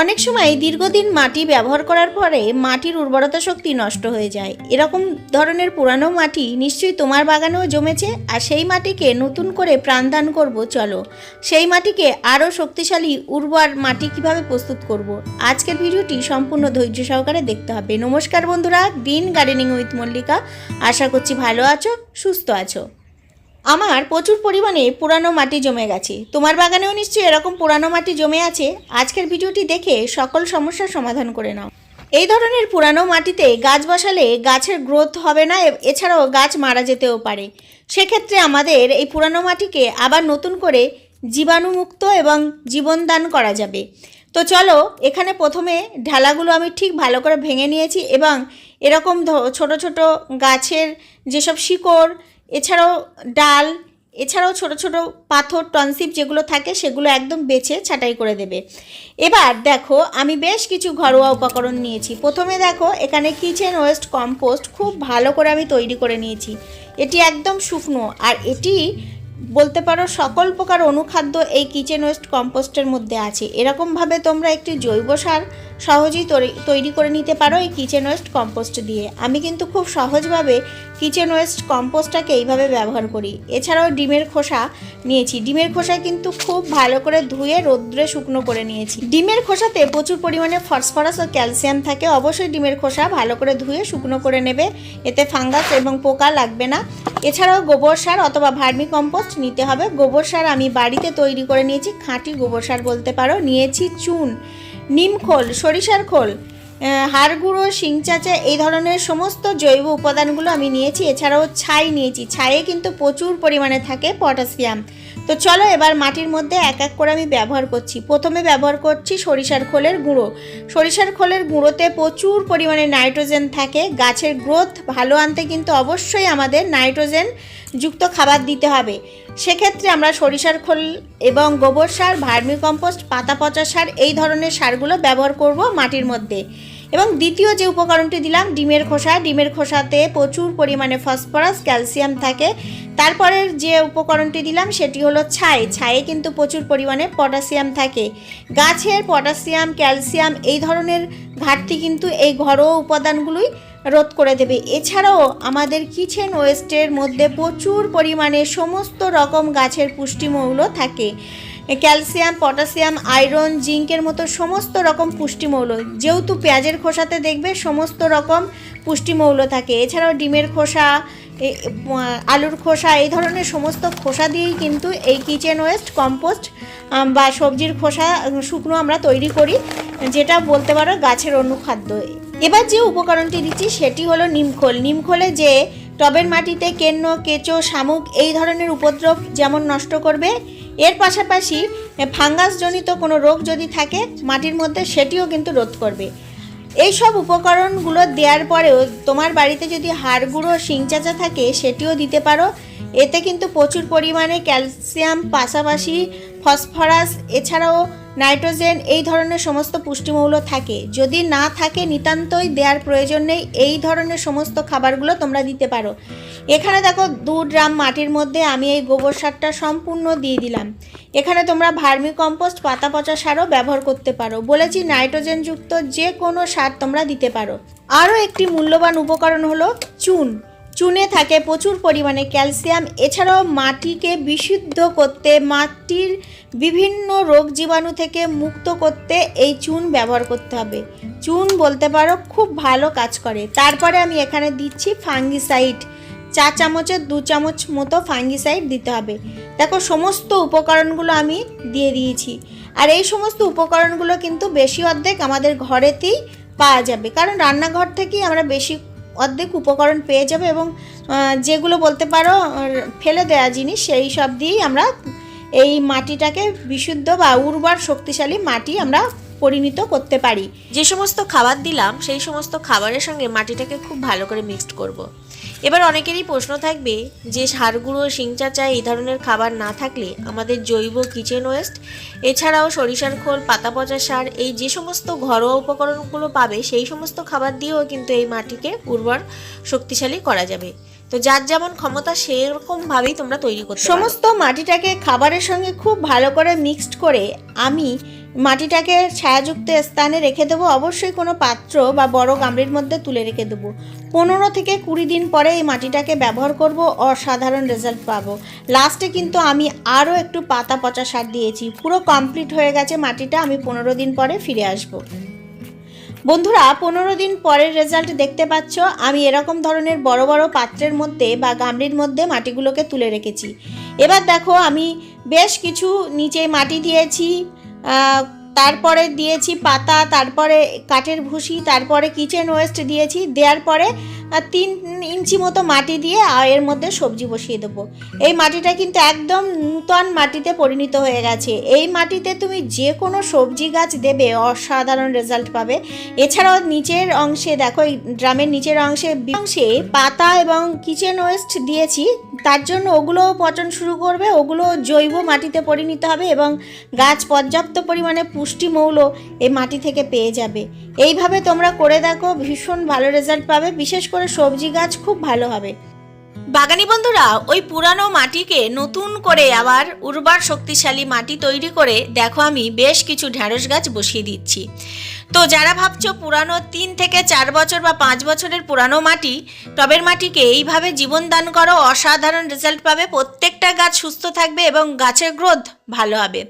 অনেক সময় দীর্ঘদিন মাটি ব্যবহার করার পরে মাটির উর্বরতা শক্তি নষ্ট হয়ে যায়। এরকম ধরনের পুরানো মাটি নিশ্চয়ই তোমার বাগানেও জমেছে, আর সেই মাটিকে নতুন করে প্রাণদান করব, চলো। সেই মাটিকে আরও শক্তিশালী, উর্বর মাটি কীভাবে প্রস্তুত করব? আজকের ভিডিওটি সম্পূর্ণ ধৈর্য সহকারে দেখতে হবে। নমস্কার বন্ধুরা গ্রিন গার্ডেনিং উইথ মল্লিকা। আশা করছি ভালো আছো, সুস্থ আছো। আমার প্রচুর পরিমাণে পুরানো মাটি জমে গেছে। তোমার বাগানেও নিশ্চয়ই এরকম পুরানো মাটি জমে আছে। আজকের ভিডিওটি দেখে সকল সমস্যার সমাধান করে নাও। এই ধরনের পুরানো মাটিতে গাছ বসালে গাছের গ্রোথ হবে না এছাড়াও গাছ মারা যেতেও পারে। সেক্ষেত্রে আমাদের এই পুরানো মাটিকে আবার নতুন করে জীবাণুমুক্ত এবং জীবনদান করা যাবে। তো চলো, এখানে প্রথমে ঢালাগুলো আমি ঠিক ভালো করে ভেঙে নিয়েছি এবং এরকম ছোট ছোট গাছের যেসব শিকড়, এছাড়াও ডাল, এছাড়াও ছোট ছোট পাথর, টনসিপ যেগুলো থাকে সেগুলো একদম বেছে ছাঁটাই করে দেবে। এবার দেখো, আমি বেশ কিছু ঘরোয়া উপকরণ নিয়েছি। প্রথমে দেখো, এখানে কিচেন ওয়েস্ট কম্পোস্ট খুব ভালো করে আমি তৈরি করে নিয়েছি। এটি একদম শুকনো, আর এটি বলতে পারো সকল প্রকার অনুখাদ্য এই কিচেন ওয়েস্ট কম্পোস্টের মধ্যে আছে। এরকমভাবে তোমরা একটি জৈব সার সহজেই তৈরি- করে নিতে পারো এই কিচেন ওয়েস্ট কম্পোস্ট দিয়ে। আমি কিন্তু খুব সহজভাবে কিচেন ওয়েস্ট কম্পোস্টটাকে এইভাবে ব্যবহার করি। এছাড়াও ডিমের খোসা নিয়েছি। ডিমের খোসা কিন্তু খুব ভালো করে ধুয়ে রোদ্রে শুকনো করে নিয়েছি। ডিমের খোসাতে প্রচুর পরিমাণে ফসফরাস ও ক্যালসিয়াম থাকে। অবশ্যই ডিমের খোসা ভালো করে ধুয়ে শুকনো করে নেবে। এতে ফাঙ্গাস এবং পোকা লাগবে না। এছাড়াও গোবর সার অথবা ভার্মি কম্পোস্ট নিতে হবে। গোবর সার আমি বাড়িতে তৈরি করে নিয়েছি। খাঁটি গোবর সার বলতে পারো। নিয়েছি চুন। নিম খোল, সরিষার খোল হাড় গুঁড়ো, শিং চাচা, এই ধরনের সমস্ত জৈব উপাদানগুলো আমি নিয়েছি। এছাড়াও ছাই নিয়েছি। ছাইয়ে কিন্তু প্রচুর পরিমাণে থাকে পটাশিয়াম। তো চলো এবার মাটির মধ্যে এক এক করে আমি ব্যবহার করছি। প্রথমে ব্যবহার করছি সরিষার খোলের গুঁড়ো। সরিষার খোলের গুঁড়োতে প্রচুর পরিমাণে নাইট্রোজেন থাকে। গাছের গ্রোথ ভালো আনতে কিন্তু অবশ্যই আমাদের নাইট্রোজেন যুক্ত খাবার দিতে হবে। সেক্ষেত্রে আমরা সরিষার খোল এবং গোবর সার ভার্মি কম্পোস্ট পাতা পচা সার এই ধরনের সারগুলো ব্যবহার করব মাটির মধ্যে। এবং দ্বিতীয় যে উপকরণটি দিলাম, ডিমের খোসা। ডিমের খোসাতে প্রচুর পরিমাণে ফসফরাস, ক্যালসিয়াম থাকে। তারপরের যে উপকরণটি দিলাম সেটি হলো ছাই। ছায়ে কিন্তু প্রচুর পরিমাণে পটাশিয়াম থাকে। গাছের পটাশিয়াম, ক্যালসিয়াম এই ধরনের ঘাটতি কিন্তু এই ঘরোয়া উপাদানগুলোই রোধ করে দেবে। এছাড়াও আমাদের কিচেন ওয়েস্টের মধ্যে প্রচুর পরিমাণে সমস্ত রকম গাছের পুষ্টিমৌল থাকে। ক্যালসিয়াম পটাশিয়াম আয়রন, জিঙ্কের মতো সমস্ত রকম পুষ্টিমৌল। যেহেতু পেঁয়াজের খোসাতে দেখবে সমস্ত রকম পুষ্টিমৌল থাকে। এছাড়াও ডিমের খোসা আলুর খোসা, এই ধরনের সমস্ত খোসা দিয়েই কিন্তু এই কিচেন ওয়েস্ট কম্পোস্ট বা সবজির খোসা, শুকনো আমরা তৈরি করি, যেটা বলতে পারো গাছের অনুখাদ্য। এবার যে উপকরণটি দিচ্ছি সেটি হলো নিমখোল নিমখোলে যে টবের মাটিতে কেন্ন, কেঁচো, শামুক এই ধরনের উপদ্রব যেমন নষ্ট করবে এর পাশাপাশি ফাঙ্গাসজনিত কোনো রোগ যদি থাকে মাটির মধ্যে, সেটিও কিন্তু রোধ করবে। এই সব উপকরণগুলো দেওয়ার পরেও তোমার বাড়িতে যদি হাড় গুঁড়ো শিংচাচা থাকে, সেটিও দিতে পারো। এতে কিন্তু প্রচুর পরিমাণে ক্যালসিয়াম, পাশাপাশি ফসফরাস, এছাড়াও নাইট্রোজেন এই ধরনের সমস্ত পুষ্টিমৌল থাকে। যদি না থাকে, নিতান্তই দেওয়ার প্রয়োজন নেই। এই ধরনের সমস্ত খাবারগুলো তোমরা দিতে পারো। এখানে দেখো, দু ড্রাম মাটির মধ্যে আমি এই গোবর সারটা সম্পূর্ণ দিয়ে দিলাম। এখানে তোমরা ভার্মি কম্পোস্ট পাতা পচা সারও ব্যবহার করতে পারো। বলেছি, নাইট্রোজেনযুক্ত যে কোনো সার তোমরা দিতে পারো। আরও একটি মূল্যবান উপকরণ হলো চুন। চুনে থাকে প্রচুর পরিমাণে ক্যালসিয়াম। এছাড়াও মাটিকে বিশুদ্ধ করতে, মাটির বিভিন্ন রোগ জীবাণু থেকে মুক্ত করতে এই চুন ব্যবহার করতে হবে। চুন বলতে পারো খুব ভালো কাজ করে। তারপরে আমি এখানে দিচ্ছি ফাঙ্গিসাইড। চা চামচের, দু চামচ মতো ফাঙ্গিসাইড দিতে হবে। দেখো, সমস্ত উপকরণগুলো আমি দিয়ে দিয়েছি। আর এই সমস্ত উপকরণগুলো কিন্তু বেশি অর্ধেক আমাদের ঘরেতেই পাওয়া যাবে। কারণ রান্নাঘর থেকেই আমরা বেশি অর্ধেক উপকরণ পেয়ে যাবে এবং যেগুলো বলতে পারো ফেলে দেয়া জিনিস, সেই সব দিয়েই আমরা এই মাটিটাকে বিশুদ্ধ বা উর্বর শক্তিশালী মাটি আমরা পরিণত করতে পারি যে সমস্ত খাবার দিলাম, সেই সমস্ত খাবারের সঙ্গে মাটিটাকে খুব ভালো করে মিক্সড করব। এবার অনেকেরই প্রশ্ন থাকবে যে সার গুঁড়ো শিংচাচা এই ধরনের খাবার না থাকলে আমাদের জৈব কিচেন ওয়েস্ট, এছাড়াও সরিষার খোল, পাতা পচা সার, এই যে সমস্ত ঘরোয়া উপকরণগুলো পাবে, সেই সমস্ত খাবার দিয়েও কিন্তু এই মাটিকে উর্বর, শক্তিশালী করা যাবে তো যার যেমন ক্ষমতা সেরকম ভাবেই তোমরা তৈরি করতে সমস্ত মাটিটাকে খাবারের সঙ্গে খুব ভালো করে মিক্সড করে আমি মাটিটাকে ছায়াযুক্ত স্থানে রেখে দেবো। অবশ্যই কোনো পাত্র বা বড় গামলির মধ্যে তুলে রেখে দেবো। পনেরো থেকে কুড়ি দিন পরে এই মাটিটাকে ব্যবহার করব, অসাধারণ রেজাল্ট পাবো। লাস্টে কিন্তু আমি আরও একটু পাতা পচা সার দিয়েছি। পুরো কমপ্লিট হয়ে গেছে মাটিটা, আমি পনেরো দিন পরে ফিরে আসব। বন্ধুরা, পনেরো দিন পরের রেজাল্ট দেখতে পাচ্ছ। আমি এরকম ধরনের বড় বড় পাত্রের মধ্যে বা গামলির মধ্যে মাটিগুলোকে তুলে রেখেছি। এবার দেখো, আমি বেশ কিছু নিচে মাটি দিয়েছি তারপরে দিয়েছি পাতা, তারপরে কাঠের ভুসি, তারপরে কিচেন ওয়েস্ট দিয়েছি। দেওয়ার পরে আহ, তিন ইঞ্চি মতো মাটি দিয়ে আর এর মধ্যে সবজি বসিয়ে দেবো। এই মাটিটা কিন্তু একদম নূতন মাটিতে পরিণত হয়ে গেছে। এই মাটিতে তুমি যে কোনো সবজি গাছ দেবে অসাধারণ রেজাল্ট পাবে। এছাড়াও নিচের অংশে দেখো এই ড্রামের নিচের অংশে অংশে পাতা এবং কিচেন ওয়েস্ট দিয়েছি। তার জন্য ওগুলোও পচন শুরু করবে, ওগুলো জৈব মাটিতে পরিণত হবে এবং গাছ পর্যাপ্ত পরিমাণে পুষ্টি মৌল এই মাটি থেকে পেয়ে যাবে। এইভাবে তোমরা করে দেখো, ভীষণ ভালো রেজাল্ট পাবে। বিশেষ করে সবজি গাছ খুব ভালো হবে। বাগানি বন্ধুরা, ওই পুরানো মাটিকে নতুন করে আবার উর্বর শক্তিশালী মাটি তৈরি করে দেখো আমি বেশ কিছু ঢ্যাঁড়স গাছ বসিয়ে দিচ্ছি। তো যারা ভাবছ পুরানো তিন থেকে চার বছর বা পাঁচ বছরের পুরানো মাটি, টবের মাটিকে এইভাবে জীবন দান করো, অসাধারণ রেজাল্ট পাবে, প্রত্যেকটা গাছ সুস্থ থাকবে এবং গাছের গ্রোথ ভালো হবে।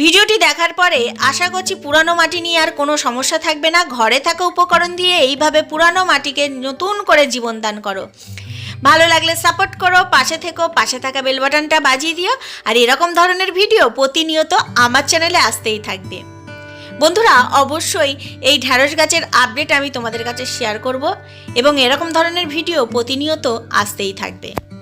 ভিডিওটি দেখার পরে আশা করছি পুরানো মাটি নিয়ে আর কোনো সমস্যা থাকবে না, ঘরে থাকা উপকরণ দিয়ে এইভাবে পুরানো মাটিকে নতুন করে জীবন দান করো। ভালো লাগলে সাপোর্ট করো, পাশে থেকো, পাশে থাকা বেল বাটনটা বাজিয়ে দিও, আর এরকম ধরনের ভিডিও প্রতিনিয়ত আমার চ্যানেলে আসতেই থাকবে। বন্ধুরা, অবশ্যই এই ঢ্যাঁড়স গাছের আপডেট আমি তোমাদের কাছে শেয়ার করব, এবং এরকম ধরনের ভিডিও প্রতিনিয়ত আসতেই থাকবে।